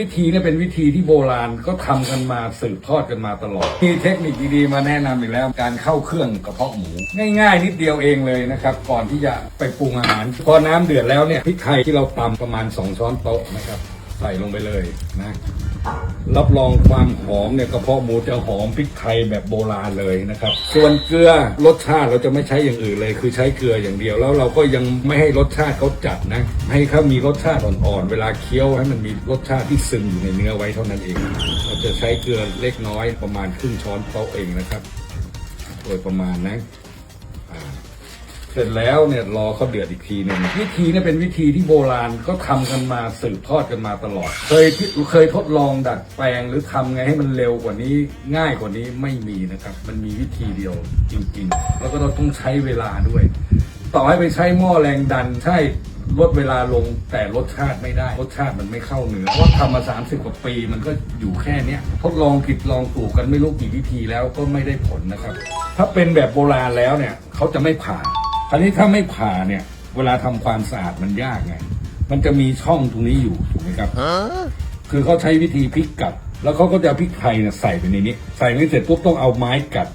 วิธีเนี่ยเป็นวิธีที่โบราณก็ทำกันมาสืบทอดกันมาตลอด มีเทคนิคดีๆมาแนะนำอีกแล้ว การเข้าเครื่องกระเพาะหมู ง่ายๆ นิดเดียวเองเลยนะครับ ก่อนที่จะไปปรุงอาหาร พอน้ำเดือดแล้วเนี่ยพริกไทยที่เราตำประมาณ 2 ช้อนโต๊ะนะครับ ใส่ลงไปเลยนะรับรองความหอมเนี่ยกระเพาะหมูจะหอมพริกไทยแบบโบราณเลยนะครับ ส่วนเกลือรสชาติเราจะไม่ใช้อย่างอื่นเลย คือใช้เกลืออย่างเดียวแล้วเราก็ยังไม่ให้รสชาติเขาจัดนะ ให้เขามีรสชาติอ่อนๆ เวลาเคี้ยวให้มันมีรสชาติที่ซึมอยู่ในเนื้อไว้เท่านั้นเอง เราจะใช้เกลือเล็กน้อยประมาณครึ่งช้อนโต๊ะเองนะครับ โดยประมาณนะ ร็จแล้วเนี่ยรอเขาเดือดอีกทีหนึ่งวิธีเนี่ยเป็นวิธีที่โบราณก็ทำกันมาสืบทอดกันมาตลอด เคยที่เคยทดลองดัดแปลงหรือทำไงให้มันเร็วกว่านี้ง่ายกว่านี้ไม่มีนะครับ มันมีวิธีเดียวจริง ๆ แล้วก็เราต้องใช้เวลาด้วย ต่อให้ไปใช้หม้อแรงดันใช่ลดเวลาลงแต่รสชาติไม่ได้รสชาติมันไม่เข้าเนื้อเพราะทำมา 30 กว่าปีมันก็อยู่แค่เนี้ยทดลองผิดลองถูกกันไม่รู้กี่วิธีแล้วก็ไม่ได้ผลนะครับ ถ้าเป็นแบบโบราณแล้วเนี่ยเขาจะไม่ผ่า คราวนี้ถ้าไม่ผ่าเนี่ย เวลาทำความสะอาดมันยากไง มันจะมีช่องตรงนี้อยู่ถูกไหมครับคือเขาใช้วิธีพลิกกลับ แล้วเขาก็จะพริกไทยเนี่ยใส่ไปในนี้ ใส่ไปเสร็จปุ๊บต้องเอาไม้กัด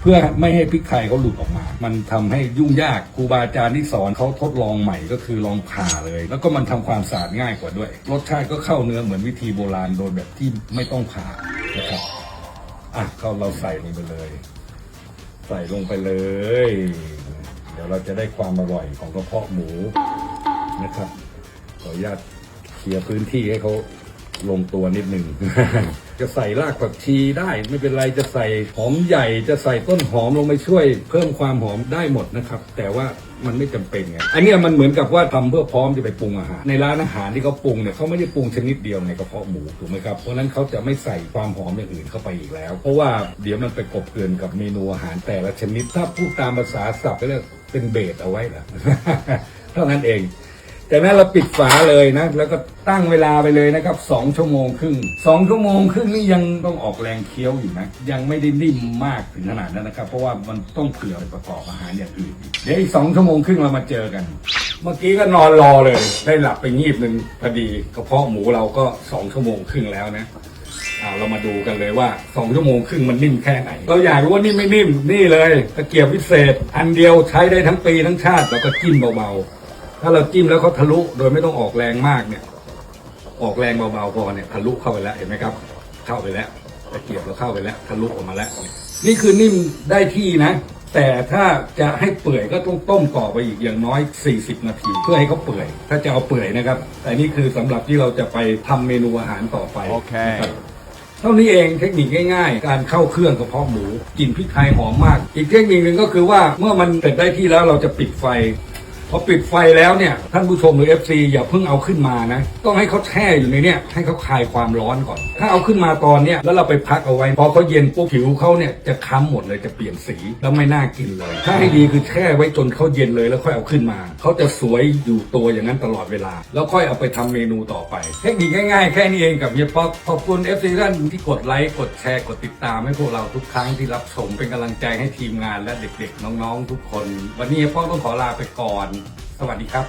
เพื่อไม่ให้พริกไทยเขาหลุดออกมา มันทำให้ยุ่งยากครูบาอาจารย์ที่สอนเขาทดลองใหม่ก็คือลองผ่าเลย แล้วก็มันทำความสะอาดง่ายกว่าด้วย รสชาติก็เข้าเนื้อเหมือนวิธีโบราณโดยแบบที่ไม่ต้องผ่านะครับอะเขาเราใส่ลงไปเลย ใส่ลงไปเลย เดี๋ยวเราจะได้ความอร่อยของกระเพาะหมูนะครับ ขออนุญาตเคลียร์พื้นที่ให้เขา ลงตัวนิดหนึ่ง จะใส่รากผักชีได้ ไม่เป็นไรจะใส่หอมใหญ่จะใส่ต้นหอมลงไปช่วย เพิ่มความหอมได้หมดนะครับ แต่ว่ามันไม่จำเป็นไงอันเนี้ยมันเหมือนกับว่าทำเพื่อพร้อมจะไปปรุงอาหารในร้านอาหารที่เขาปรุงเนี่ยเขาไม่ได้ปรุงชนิดเดียวในกระเพาะหมูถูกไหมครับเพราะฉะนั้นเขาจะไม่ใส่ความหอมอย่างอื่นเข้าไปอีกแล้ว เพราะว่าเดี๋ยวมันไปกบเกลื่อนกับเมนูอาหารแต่ละชนิดถ้าพูดตามภาษาศัพท์ก็เรียกเป็นเบสเอาไว้แหละเท่านั้นเอง จากนั้นเราปิดฝาเลยนะ แล้วก็ตั้งเวลาไปเลยนะครับสองชั่วโมงครึ่งสองชั่วโมงครึ่งนี่ยังต้องออกแรงเคี้ยวอยู่นะยังไม่ได้นิ่มมากถึงขนาดนั้นนะครับ เพราะว่ามันต้องเผื่อไปประกอบอาหารอย่างอื่นเดี๋ยวอีกสองชั่วโมงครึ่งเรามาเจอกัน เมื่อกี้ก็นอนรอเลย ได้หลับไปงีบหนึ่งพอดีกระเพาะหมูเราก็สองชั่วโมงครึ่งแล้วนะอ่าเรามาดูกันเลยว่าสองชั่วโมงครึ่งมันนิ่มแค่ไหน เราอยากรู้ว่านิ่มไม่นิ่มนี่เลยตะเกียบพิเศษ อันเดียวใช้ได้ทั้งปีทั้งชาติแล้วก็จิ้มเบาๆ ถ้าเราจิ้มแล้วเขาทะลุโดยไม่ต้องออกแรงมากเนี่ย ออกแรงเบาๆพอเนี่ยทะลุเข้าไปแล้วเห็นไหมครับ เข้าไปแล้วตะเกียบเราเข้าไปแล้วทะลุออกมาแล้ว นี่คือนิ่มได้ที่นะ แต่ถ้าจะให้เปื่อยก็ต้องต้มก่อไปอีกอย่างน้อย 40 นาที เพื่อให้เขาเปื่อย ถ้าจะเอาเปื่อยนะครับ แต่นี่คือสำหรับที่เราจะไปทำเมนูอาหารต่อไปโอเคนะครับเท่านี้เองเทคนิคง่ายๆ การเข้าเครื่องกระเพาะหมูกลิ่นพริกไทยหอมมาก อีกเทคนิคหนึ่งก็คือว่าเมื่อมันเสร็จได้ที่แล้วเราจะปิดไฟ พอปิดไฟแล้วเนี่ยท่านผู้ชมหรือ FC อย่าเพิ่งเอาขึ้นมานะ ต้องให้เขาแช่อยู่ในเนี่ยให้เขาคลายความร้อนก่อน ถ้าเอาขึ้นมาตอนเนี้ยแล้วเราไปพักเอาไว้ พอเขาเย็นปุ๊บผิวเขาเนี่ยจะค้ำหมดเลยจะเปลี่ยนสีแล้วไม่น่ากินเลย ถ้าให้ดีคือแช่ไว้จนเขาเย็นเลยแล้วค่อยเอาขึ้นมาเขาจะสวยอยู่ตัวอย่างนั้นตลอดเวลา แล้วค่อยเอาไปทำเมนูต่อไป เทคนิคง่ายๆ แค่นี้เองกับเฮียป๊อกขอบคุณ FC ท่านที่กดไลค์กดแชร์กดติดตามให้พวกเราทุกครั้งที่รับชมเป็นกำลังใจให้ทีมงานและเด็กๆ น้องๆ ทุกคน วันนี้เฮียป๊อกต้องขอลาไปก่อนสวัสดีครับ